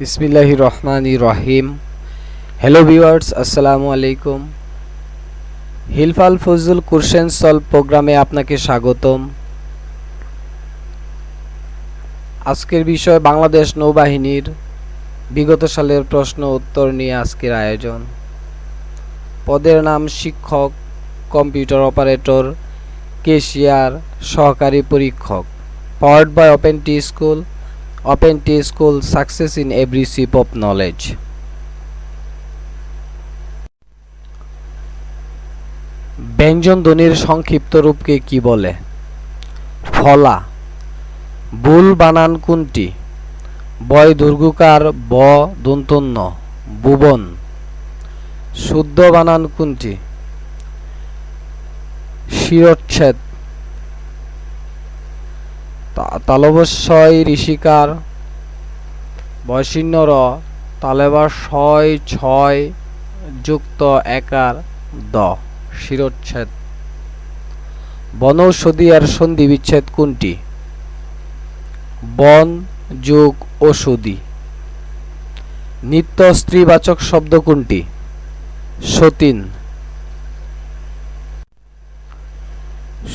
বিসমিল্লাহি রহমানি রহিম hello viewers আসসালামু আলাইকুম। হিলফাল ফজুল কোশ্চেন সলভ প্রোগ্রামে আপনাকে স্বাগতম। আজকের বিষয় বাংলাদেশ নৌবাহিনীর বিগত সালের প্রশ্ন উত্তর নিয়ে আজকের আয়োজন। পদের নাম শিক্ষক, কম্পিউটার অপারেটর, কেশিয়ার সহকারী পরীক্ষক। Powered by open T school Open T School Success in Every Sip of Knowledge. ব্যঞ্জন ধ্বনির সংক্ষিপ্ত রূপকে কি বলে? ফলা। ভুল বানান কোনটি? বয় দুর্গুকার, ব দন্তন্য, ভুবন। শুদ্ধ বানান কোনটি? শিরচ্ছেদ। তালবস্বয় ঋষিকার বয়সিন্নর তালেবার ছয় ছয় যুক্ত একার দ, শিরোচ্ছেদ। বনৌষধি আর সন্ধি বিচ্ছেদ কোনটি? বন যুগ ওষুধি নিত্য স্ত্রীবাচক শব্দ কোনটি? সতীন।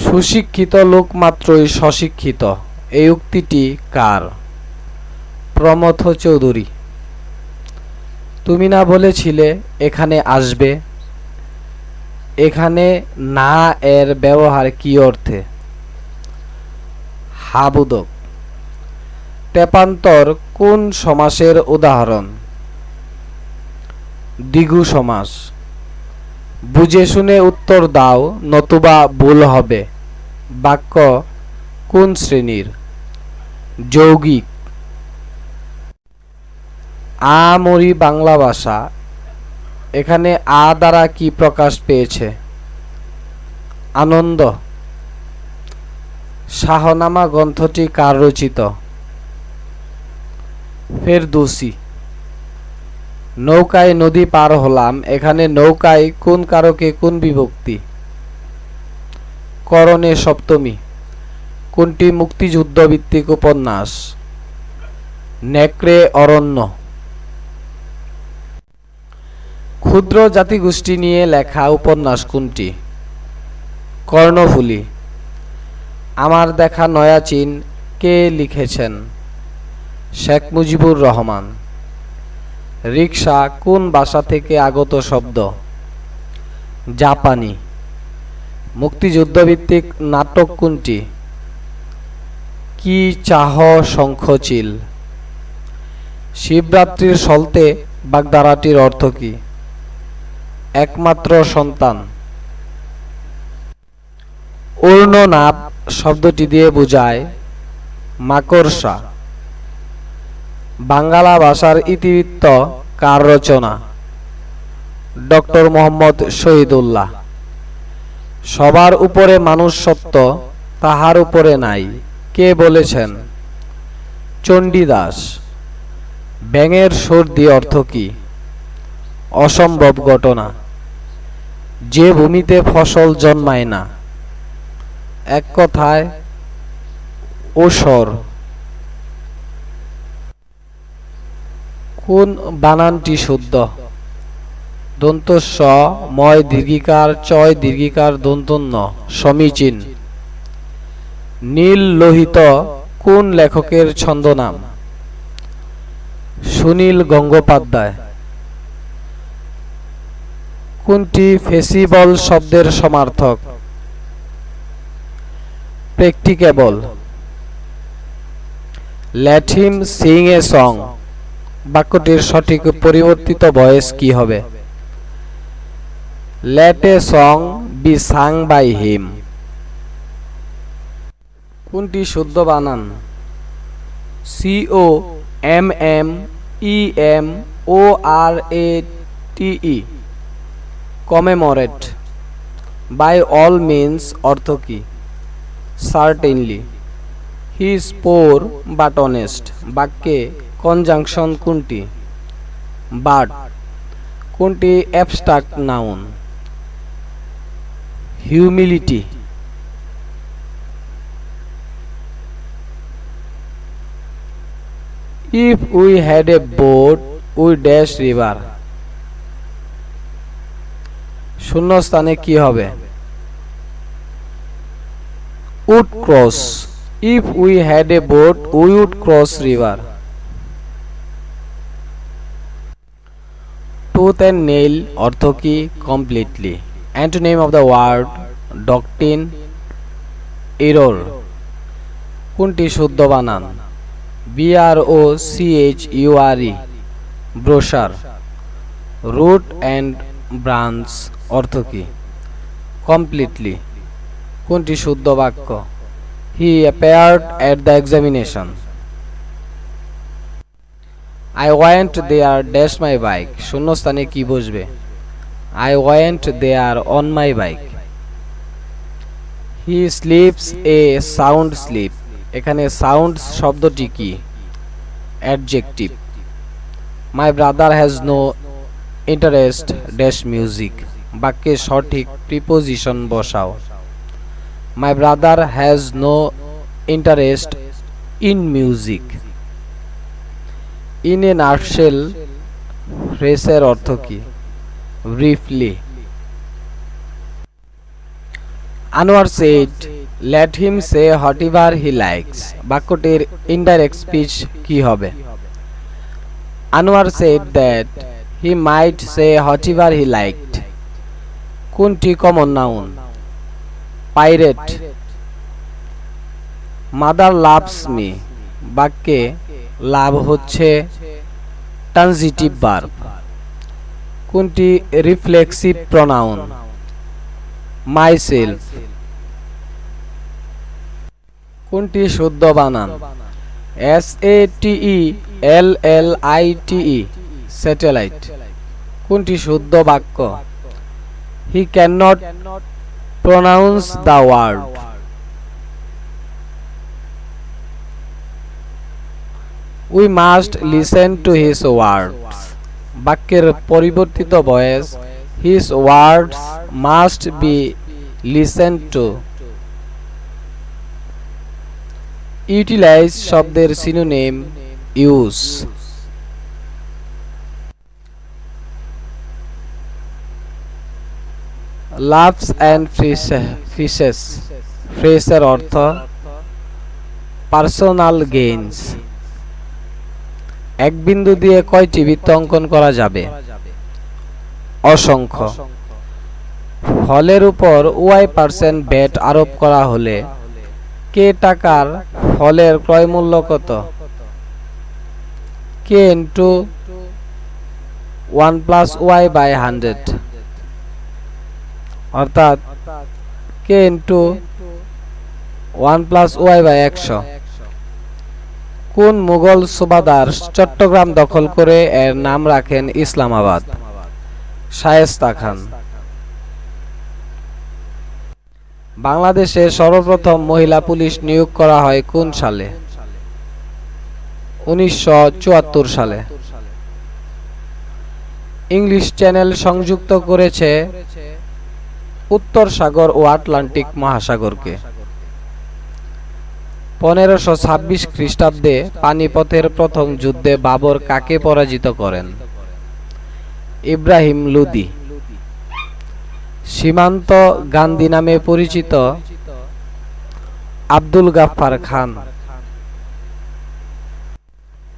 সুশিক্ষিত লোক মাত্রই সশিক্ষিত এই উক্তিটি কার? প্রমথ চৌধুরী। তুমি না বলেছিলে এখানে আসবে। এখানে না এর ব্যবহার কি অর্থে? হাবুদক তেপান্তর কোন সমাসের উদাহরণ? দ্বিগু সমাস। বুঝে শুনে উত্তর দাও, নতুবা ভুল হবে। বাক্য কোন শ্রেণির? যৌগিক। আমরি বাংলা ভাষা। এখানে আ দ্বারা কি প্রকাশ পেয়েছে? আনন্দ। শাহনামা গ্রন্থটি কার রচিত? ফেরদৌসি। নৌকায় নদী পার হলাম, এখানে নৌকায় কোন কারকে কোন বিভক্তি? করণে সপ্তমী। কোনটি মুক্তিযুদ্ধ ভিত্তিক উপন্যাস? নেকড়ে, অরণ্য। ক্ষুদ্র জাতিগোষ্ঠী নিয়ে লেখা উপন্যাস কোনটি? কর্ণফুলী। আমার দেখা নয়া চীন, কে লিখেছেন? শেখ মুজিবুর রহমান। রিক্সা কোন ভাষা থেকে আগত শব্দ? জাপানি। মুক্তিযুদ্ধভিত্তিক নাটক কোনটি? কি চাহ শঙ্খচিল শিবরাত্রির সলতে বাগদারাটির অর্থ কি? একমাত্র সন্তান। অর্ণনাপ শব্দটি দিয়ে বোঝায় মাকড়সা। বাংলা ভাষার ইতিবৃত্ত কার রচনা? ডক্টর মোহাম্মদ শহীদুল্লাহ। সবার উপরে মানুষ সত্য, তাহার উপরে নাই। কে বলেছেন? চণ্ডীদাস। ব্যাঙের সর্দি অর্থ কি? অসম্ভব ঘটনা। যে ভূমিতে ফসল জন্মায় না। এক কথায়, ওসর। কোন বানানটি শুদ্ধ? দন্ত ময় দীর্ঘিকার, চয় দীর্ঘিকার, দন্তন্য, সমীচীন। নীল লোহিত কোন লেখকের ছন্দনাম? সুনীল গঙ্গোপাধ্যায়। কোনটি ফেসিবল শব্দের সমার্থক? Practicable let him sing. A song বাক্যটির সঠিক পরিবর্তিত ভয়েস কি হবে? A song be sung by him. কোনটি শুদ্ধ বানান? C O M M E M O R A T E commemorate by all means অর্থ কি? Certainly he is poor but honest বাক্যে কনজাংশন কোনটি? বাট কোনটি abstract noun humility if we had a boat we dash river শূন্যস্থানে কি হবে? Would cross if we had a boat we would cross river tooth and nail অর্থ কি? Completely antonym of the word doctrine error কোনটি শুদ্ধ বানান B R O C H U R E brochure root and branch অর্থ কি? Completely কোনটি শুদ্ধ বাক্য? He appeared at the examination I want they are dash my bike শূন্যস্থানে কি বসবে? I want they are on my bike he sleeps a sound sleep এখানে sound শব্দটি কি? Adjective my brother has no interest dash music বাক্যে সঠিক preposition বসাও। My brother has no interest in music in a nutshell ফ্রেসের অর্থ কি? Briefly Anwar said let him say what ever he likes বাক্যটির indirect speech কি হবে? Anwar said that he might say what ever he liked কোনটি common noun pirate mother loves me বাক্যে love হচ্ছে transitive verb কোনটি reflexive pronoun myself কোনটি শুদ্ধ বানান? S A T E L L I T E satellite কোনটি শুদ্ধ বাক্য? He can not pronounce the word we must listen to his words বাক্যের পরিবর্তিত voice his words must be listen to utilize শব্দের synonym use loaves and fishes ফ্রেসের অর্থ personal gains এক বিন্দু দিয়ে কয়টি বৃত্ত অঙ্কন করা যাবে? অসংখ্য। ফলের উপর ওয়াই পার্সেন্ট ব্যাট আরোপ করা হলে কে টাকার ফলের ক্রয় মূল্য কত? K into one plus Y by hundred অর্থাৎ K into one plus Y by একশো? কোন মুঘল সুবাদার চট্টগ্রাম দখল করে এর নাম রাখেন ইসলামাবাদ? শায়েস্তা খান। বাংলাদেশে সর্বপ্রথম মহিলা পুলিশ নিয়োগ করা হয় কোন সালে? উনিশশো চুয়াত্তর সালে। ইংলিশ চ্যানেল সংযুক্ত করেছে উত্তর সাগর ও আটলান্টিক মহাসাগরকে। পনেরোশো ছাব্বিশ খ্রিস্টাব্দে পানিপথের প্রথম যুদ্ধে বাবর কাকে পরাজিত করেন? ইব্রাহিম লুদি। সীমান্ত গান্ধী নামে পরিচিত আব্দুল গাফফার খান।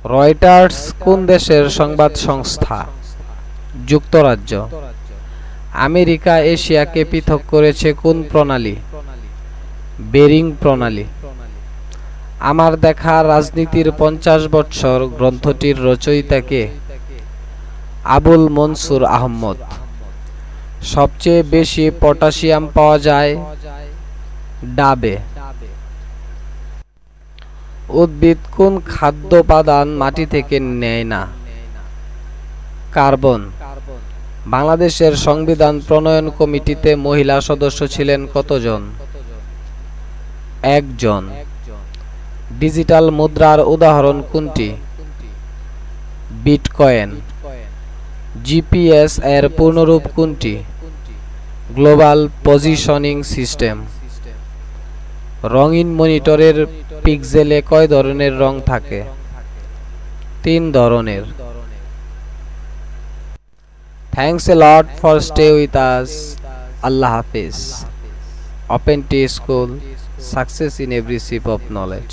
রয়টার্স কোন দেশের সংবাদ সংস্থা? যুক্তরাজ্য। আমেরিকা, এশিয়াকে পৃথক করেছে কোন প্রণালী? বেরিং প্রণালী। আমার দেখা রাজনীতির পঞ্চাশ বৎসর গ্রন্থটির রচয়িতাকে আবুল মনসুর আহমদ। সবচেয়ে বেশি পটাশিয়াম পাওয়া যায় ডাবে। উদ্ভিদ কোন খাদ্য উপাদান মাটি থেকে নেয় না? কার্বন। বাংলাদেশের সংবিধান প্রণয়ন কমিটিতে মহিলা সদস্য ছিলেন কতজন? একজন। ডিজিটাল মুদ্রার উদাহরণ কোনটি? বিটকয়েন। জিপিএস এর পূর্ণরূপ কোনটি? গ্লোবাল পজিশনিং সিস্টেম রঙিন মনিটরের পিক্সেলে কয় ধরনের রং থাকে? তিন ধরনের। Thanks a lot for stay with us Allah Hafiz. Open T school success in every ship of knowledge